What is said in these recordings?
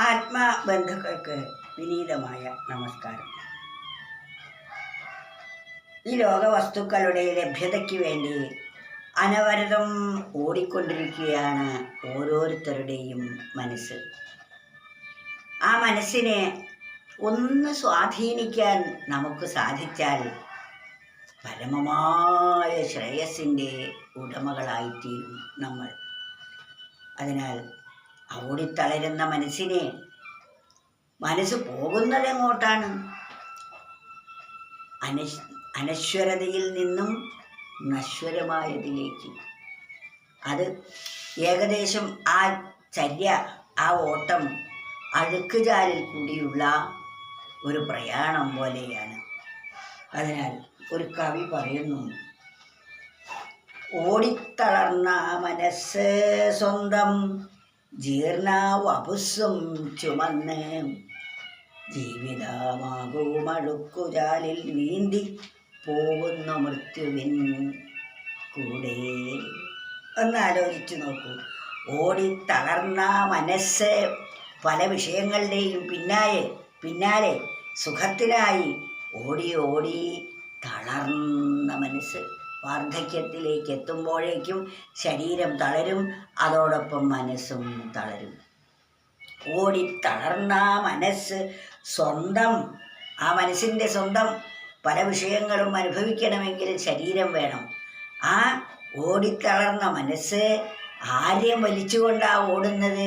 ആത്മാബന്ധുക്കൾക്ക് വിനീതമായ നമസ്കാരം. ഈ ലോകവസ്തുക്കളുടെ ലഭ്യതയ്ക്ക് വേണ്ടി അനവരതം ഓടിക്കൊണ്ടിരിക്കുകയാണ് ഓരോരുത്തരുടെയും മനസ്സ്. ആ മനസ്സിനെ ഒന്ന് സ്വാധീനിക്കാൻ നമുക്ക് സാധിച്ചാൽ പരമമായ ശ്രേയസിന്റെ ഉടമകളായിത്തീരും നമ്മൾ. അതിനാൽ ഓടിത്തളരുന്ന മനസ്സിനെ മനസ്സ് പോകുന്നതെങ്ങോട്ടാണ്? അനശ് അനശ്വരതയിൽ നിന്നും നശ്വരമായതിലേക്ക്. അത് ഏകദേശം ആ ചര്യ ആ ഓട്ടം അഴുക്കുചാലിൽ കൂടിയുള്ള ഒരു പ്രയാണം പോലെയാണ്. അതിനാൽ ഒരു കവി പറയുന്നു ഓടിത്തളർന്ന മനസ്സ് സ്വന്തം ജീർണ വപുസ്സും ചുമന്ന് ജീവിതമാകൂ അഴുക്കുചാലിൽ നീന്തി പോകുന്ന മൃത്യുവിൻ കൂടെ. ഒന്ന് ആലോചിച്ചു നോക്കൂ. തളർന്ന മനസ്സ് പല വിഷയങ്ങളുടെയും പിന്നാലെ പിന്നാലെ സുഖത്തിനായി ഓടി ഓടി തളർന്ന മനസ്സ്. വാർദ്ധക്യത്തിലേക്ക് എത്തുമ്പോഴേക്കും ശരീരം തളരും അതോടൊപ്പം മനസ്സും തളരും. ഓടി തളർന്ന മനസ്സ് സ്വന്തം ആ മനസ്സിന്റെ സ്വന്തം പല വിഷയങ്ങളും അനുഭവിക്കണമെങ്കിൽ ശരീരം വേണം. ആ ഓടിത്തളർന്ന മനസ്സ് ആരെയും വലിച്ചുകൊണ്ടാ ഓടുന്നത്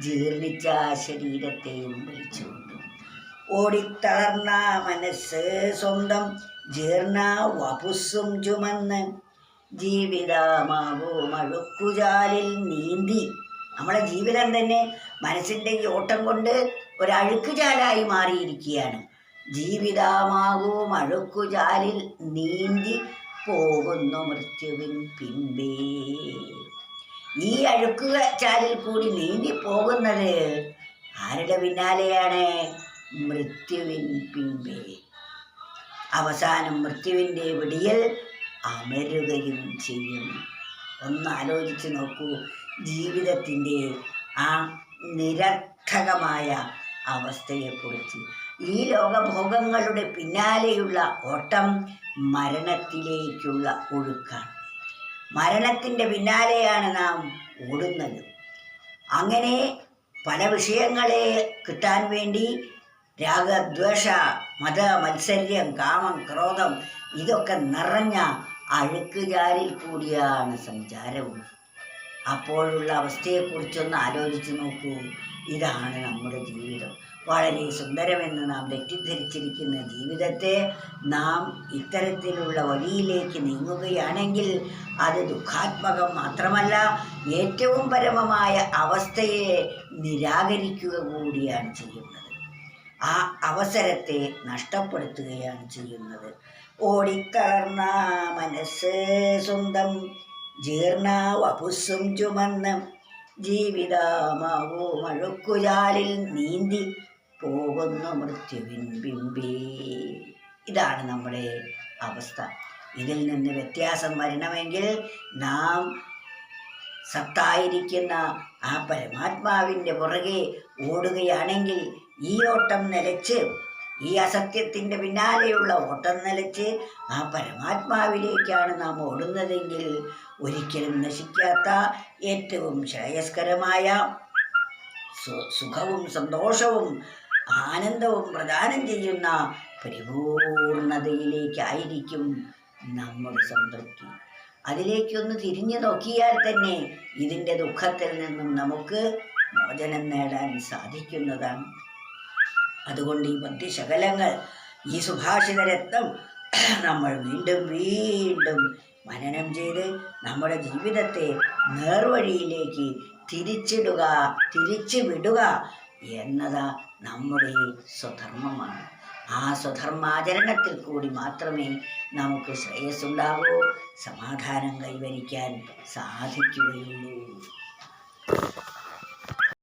ജീർണിച്ച ശരീരത്തെയും വലിച്ചുകൊണ്ട് ഓടിത്തളർന്ന മനസ്സ് സ്വന്തം ജീർണ വപുസ്സും ചുമന്ന് ജീവിതമാവോ മഴുക്കുചാലിൽ നീന്തി. നമ്മളെ ജീവിതം തന്നെ മനസ്സിന്റെ ഓട്ടം കൊണ്ട് ഒരഴുക്കുചാലായി മാറിയിരിക്കുകയാണ്. ജീവിതമാകൂ മഴുക്കുചാലിൽ നീന്തി പോകുന്നു മൃത്യുവിൻ പിമ്പേ ഈ അഴുക്കുചാലിൽ കൂടി നീന്തി പോകുന്നത് ആരുടെ പിന്നാലെയാണ്? മൃത്യുവിൻ പിമ്പേ അവസാനം മൃത്യുവിന്റെ വെടിയൽ അമരുകയും ചെയ്യും. ഒന്ന് ആലോചിച്ച് നോക്കൂ ജീവിതത്തിന്റെ ആ നിരർത്ഥകമായ അവസ്ഥയെക്കുറിച്ച്. ഈ ലോകഭോഗങ്ങളുടെ പിന്നാലെയുള്ള ഓട്ടം മരണത്തിലേക്കുള്ള ഒഴുക്കാണ്. മരണത്തിന്റെ പിന്നാലെയാണ് നാം ഓടുന്നത്. അങ്ങനെ പല വിഷയങ്ങളെ കിട്ടാൻ വേണ്ടി രാഗദ്വേഷ മത മത്സര്യം കാമം ക്രോധം ഇതൊക്കെ നിറഞ്ഞ അഴുക്കുചാലിൽ കൂടിയാണ് സഞ്ചാരവും. അപ്പോഴുള്ള അവസ്ഥയെക്കുറിച്ചൊന്ന് ആലോചിച്ച് നോക്കൂ. ഇതാണ് നമ്മുടെ ജീവിതം. വളരെ സുന്ദരമെന്ന് നാം തെറ്റിദ്ധരിച്ചിരിക്കുന്ന ജീവിതത്തെ നാം ഇത്തരത്തിലുള്ള വഴിയിലേക്ക് നീങ്ങുകയാണെങ്കിൽ അത് ദുഃഖാത്മകം മാത്രമല്ല ഏറ്റവും പരമമായ അവസ്ഥയെ നിരാകരിക്കുക കൂടിയാണ് ചെയ്യുന്നത്. ആ അവസരത്തെ നഷ്ടപ്പെടുത്തുകയാണ് ചെയ്യുന്നത്. ഓടിക്കളർന്ന മനസ്സ് സ്വന്തം ജീർണ ചുമന്ന് ജീവിതമാവോ. മഴുക്കുചാലിൽ നീന്തി പോകുന്ന മൃത്യുവിൻ ബിംബേ ഇതാണ് നമ്മുടെ അവസ്ഥ. ഇതിൽ നിന്ന് വ്യത്യാസം വരണമെങ്കിൽ നാം സത്തായിരിക്കുന്ന ആ പരമാത്മാവിന്റെ പുറകെ ഓടുകയാണെങ്കിൽ ഈ ഓട്ടം നിലച്ച് ഈ അസത്യത്തിന്റെ പിന്നാലെയുള്ള ഓട്ടം നിലച്ച് ആ പരമാത്മാവിലേക്കാണ് നാം ഓടുന്നതെങ്കിൽ ഒരിക്കലും നശിക്കാത്ത ഏറ്റവും ശ്രേയസ്കരമായ സുഖവും സന്തോഷവും ആനന്ദവും പ്രദാനം ചെയ്യുന്ന പരിപൂർണതയിലേക്കായിരിക്കും നമ്മുടെ സംതൃപ്തി. അതിലേക്കൊന്ന് തിരിഞ്ഞു നോക്കിയാൽ തന്നെ ഇതിന്റെ ദുഃഖത്തിൽ നിന്നും നമുക്ക് മോചനം നേടാൻ സാധിക്കുന്നതാണ്. അതുകൊണ്ട് ഈ പദ്യശകലങ്ങൾ ഈ സുഭാഷിത രത്നം നമ്മൾ വീണ്ടും വീണ്ടും മനനം ചെയ്ത് നമ്മുടെ ജീവിതത്തെ നേർവഴിയിലേക്ക് തിരിച്ചിടുക തിരിച്ചു വിടുക എന്നത് നമ്മുടെ സ്വധർമ്മമാണ്. ആ സ്വധർമാചരണത്തിൽ കൂടി മാത്രമേ നമുക്ക് ശ്രേയസ്സുണ്ടാകൂ സമാധാനം കൈവരിക്കാൻ സാധിക്കുകയുള്ളൂ.